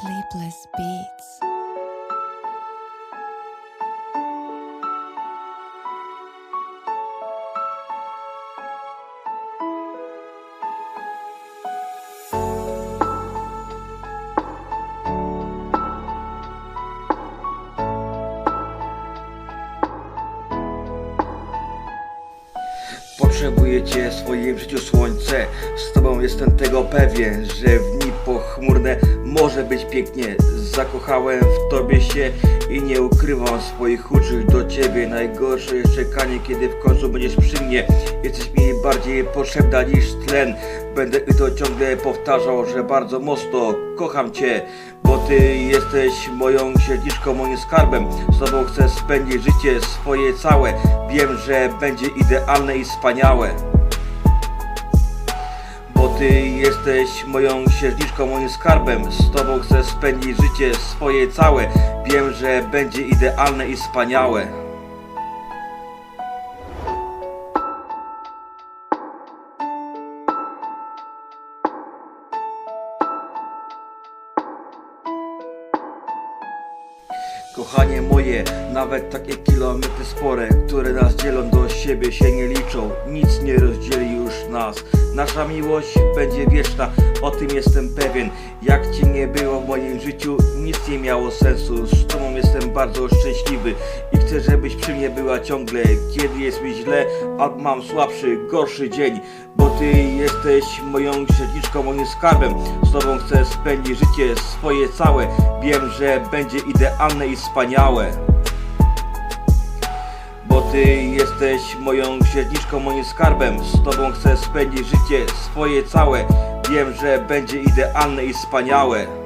sleepless beats. Potrzebuję Cię w swoim życiu słońce. Z Tobą jestem tego pewien Że w dni pochmurne może być pięknie. Zakochałem w Tobie się i nie ukrywam swoich uczuć do Ciebie. Najgorsze jest czekanie, kiedy w końcu będziesz przy mnie. Jesteś mi bardziej potrzebna niż tlen. Będę i to ciągle powtarzał, że bardzo mocno kocham Cię Bo Ty jesteś moją księżniczką, moim skarbem. Z Tobą chcę spędzić życie swoje całe. Wiem, że będzie idealne i wspaniałe. Bo ty jesteś moją księżniczką, moim skarbem. Z tobą chcę spędzić życie swoje całe. Wiem, że będzie idealne i wspaniałe Kochanie moje, nawet takie kilometry spore, które nas dzielą do siebie się nie liczą. Nic nie rozdzieli już nas. Nasza miłość będzie wieczna, o tym jestem pewien. Jak cię nie było w moim życiu, nic nie miało sensu. Z tobą jestem bardzo szczęśliwy chcę, żebyś przy mnie była ciągle. Kiedy jest mi źle, a mam słabszy, gorszy dzień, bo ty jesteś moją księżniczką, moim skarbem. Z tobą chcę spędzić życie swoje całe. Wiem, że będzie idealne i wspaniałe. Bo ty jesteś moją księżniczką, moim skarbem Z tobą chcę spędzić życie swoje całe Wiem, że będzie idealne i wspaniałe